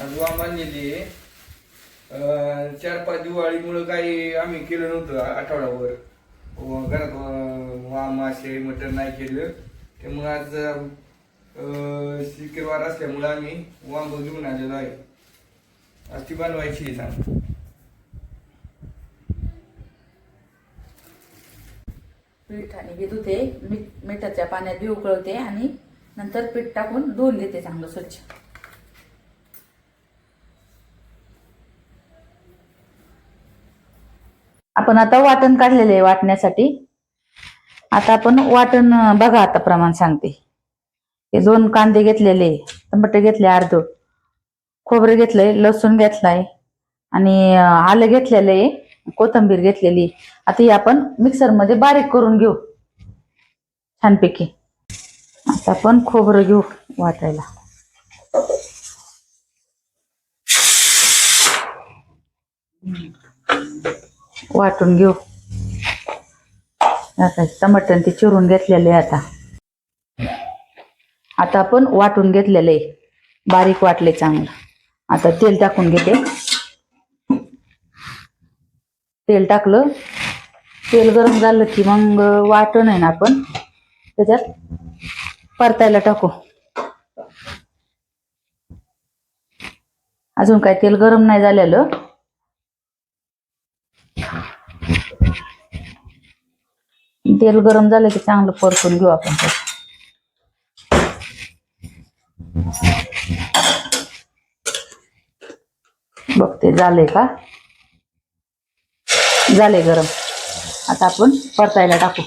आज वामान नेली चार पाच दिवाळीमुळं काही आम्ही केलं नव्हतं आठवड्यावर घरात वा वाम मासे मटण नाही केलं. त्यामुळे आज शुक्रवार असल्यामुळं आम्ही वांब घेऊन आलेलो आहे. आज ती बनवायची आहे सांग. पीठ आणि घेत होते मीठ मिठाच्या पाण्यात बी उकळवते आणि नंतर पीठ टाकून धुवून घेते चांगलं स्वच्छ. आपण आता वाटण काढलेले आहे वाटण्यासाठी. आता आपण वाटण बघा आता प्रमाण सांगते. हे दोन कांदे घेतलेले टमाटे घेतले अर्ध खोबरं घेतलंय लसूण घेतलाय आणि आलं घेतलेलं आहे कोथंबीर घेतलेली आता ही आपण मिक्सरमध्ये बारीक करून घेऊ. छानपैकी. आता आपण खोबरं घेऊ वाटायला. वाटून घेऊ. आता टमाटर ते चिरून घेतलेले आहे आता. आता आपण वाटून घेतलेले आहे. बारीक वाटले चांगलं. आता तेल टाकून घेते. तेल टाकलं. तेल गरम झालं की मग वाटण आहे ना आपण. त्याच्यात परतायला टाकू. अजून काय तेल गरम नाही झालेलं. तेल गरम झालं की चांगलं परतून घेऊ आपण ते. बघते झालंय का? झाले गरम. आता आपण परतायला टाकू.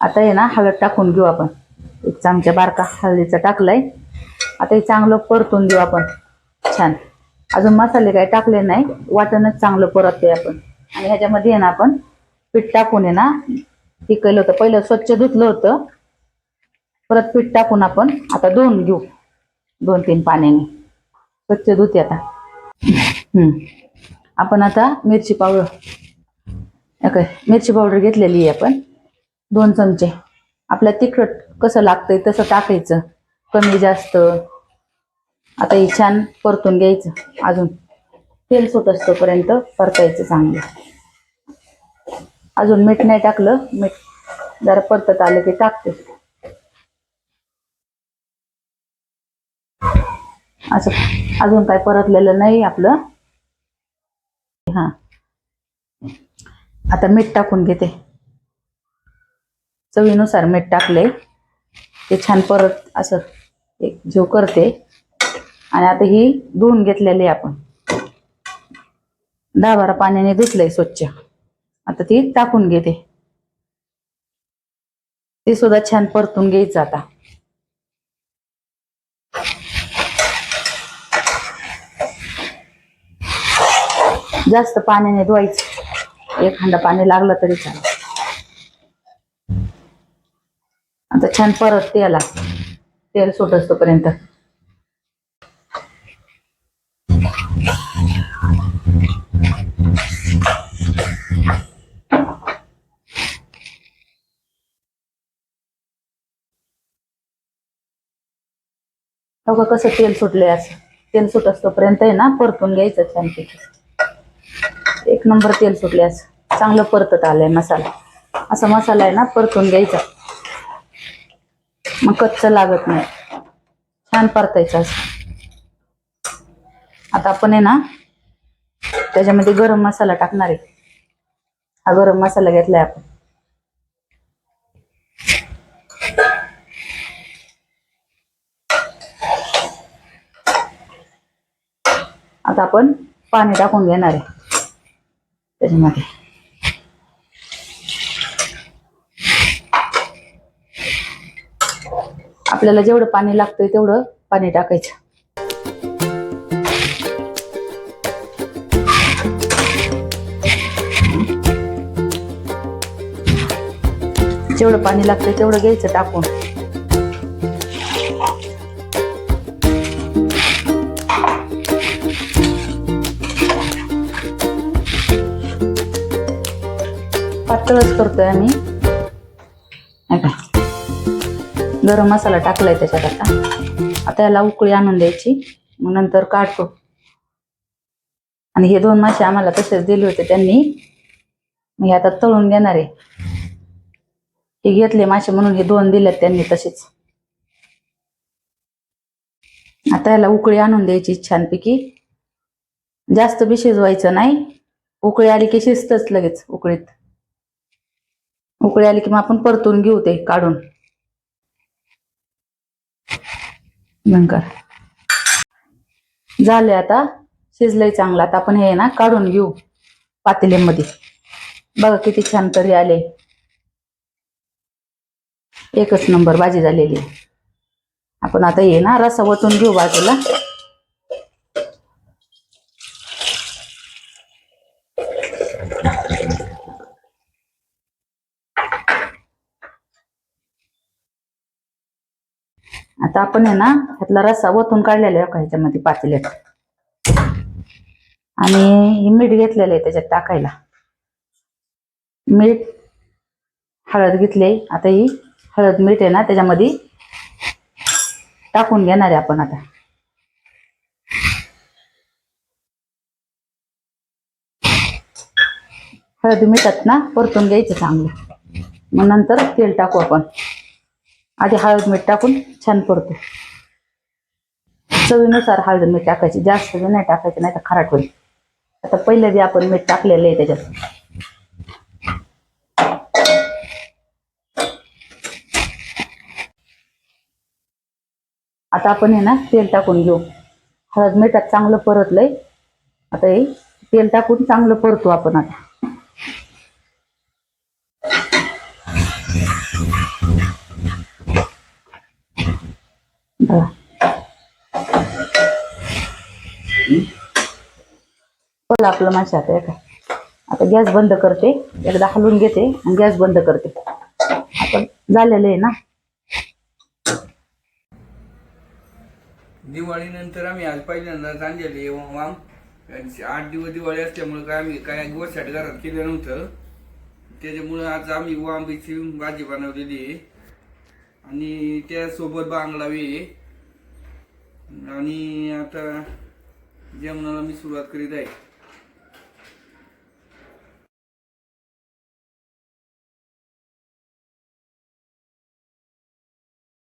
आता हे ना हळद टाकून घेऊ आपण. एक चमचा बारका हळदीचा टाकलाय. आता हे चांगलं परतून घेऊ आपण. छान. अजून मसाले काही टाकले नाही. वाटणच चांगलं परतते आपण. आणि ह्याच्यामध्ये ना आपण पीठ टाकून आहे ना पिकलं होतं. पहिलं स्वच्छ धुतलं होतं. परत पीठ टाकून आपण आता धुवून घेऊ. दोन तीन पाण्याने. स्वच्छ धुते आता. आपण आता मिरची पावडर. काय मिरची पावडर घेतलेली आहे आपण. दोन चमचे. आपल्या तिखट कसं लागतंय तसं टाकायचं. कमी जास्त. आता हे छान परतून घ्यायचं. अजून तेल सुट असतोपर्यंत परतायचं चांगलं. अजून मीठ नाही टाकलं. मीठ जरा परतत आलं की टाकते. असं अजून काय परतलेलं नाही आपलं. हा. आता मीठ टाकून घेते. चवीनुसार मीठ टाकले ते छान परत असं एक जीव करते. आणि आता ही धुवून घेतलेली आपण. दहा बारा पाण्याने धुतलंय स्वच्छ. आता ती टाकून घेते. ती सुद्धा छान परतून घ्यायचं आता. जास्त पाण्याने धुवायचं. एखादा पाणी लागलं तरी चालेल. आता छान परत तेला. तेल सुट असतोपर्यंत बघा कसं तेल सुटलंय असं. तेल सुट असतोपर्यंत आहे ना परतून घ्यायचं छानपैकी एक नंबर तेल सुटले असं. चांगलं परतत आलंय मसाला. असा मसाला आहे ना परतून घ्यायचा. मग कच्च लागत नाही. छान परतायचं असं. आता आपण आहे ना त्याच्यामध्ये गरम मसाला टाकणार आहे. हा गरम मसाला घेतलाय आपण. आता आपण पाणी टाकून घेणार आहे. त्याच्यामध्ये आपल्याला जेवढं पाणी लागतंय तेवढं पाणी टाकायचं. जेवढं पाणी लागतंय तेवढं घ्यायचं टाकून. पातळच करतोय आम्ही. का गरम मसाला टाकलाय त्याच्यात आता. आता याला उकळी आणून द्यायची. मग नंतर काढतो. आणि हे दोन मासे आम्हाला तसेच दिले होते त्यांनी. मी आता तळून घेणार आहे. हे घेतले मासे म्हणून हे दोन दिलेत त्यांनी तसेच. आता याला उकळी आणून द्यायची छानपैकी जास्त बी शिजवायचं नाही. उकळी आली की शिजतच लगेच उकळीत. उकळी आली की मग आपण परतून घेऊ ते काढून. नंतर. झाले आता. शिजलंय चांगलं. आता आपण हे ना काढून घेऊ पातेल्यामध्ये. बघा किती छान तरी आले. एकच नंबर भाजी झालेली. आहे. आपण आता ये ना रसा वतून घेऊ बाजूला. आता आपण आहे ना ह्यातला रस्सा वतून काढलेला आहे ह्याच्यामध्ये पातेल्यात. आणि मीठ घेतलेलं आहे त्याच्यात टाकायला. मीठ हळद घेतले आता ही हळद मीठ आहे ना त्याच्यामध्ये टाकून घेणार आहे आपण आता. हळद मिठात ना परतून घ्यायचं चांगलं. मग नंतर तेल टाकू आपण. आधी हळद मीठ टाकून छान परतू. चवीनुसार हळद मीठ टाकायची. जास्त नाही टाकायचं नाही तर खराट होईल. आता पहिलं जे आपण मीठ टाकलेलं आहे त्याच्यात. आता आपण हे ना तेल टाकून घेऊ. हळद मिठात चांगलं परतलंय. आता हे तेल टाकून चांगलं परतू आपण आता. बघा बोला आपलं मासे आता काय आता गॅस बंद करते एकदा हलवून घेते आणि गॅस बंद करते. आता झालेलं आहे ना? दिवाळीनंतर आम्ही आज पहिल्यांदाच आणलेले वाम. आठ दिवस दिवाळी असल्यामुळे काय आम्ही काय गोष्टी घरात केलं नव्हतं. त्याच्यामुळे आज आम्ही वांबीची भाजी बनवलेली आहे. आणि त्यासोबत बांगलावी आहे. आणि आता जेवणाला मी सुरुवात करीत आहे.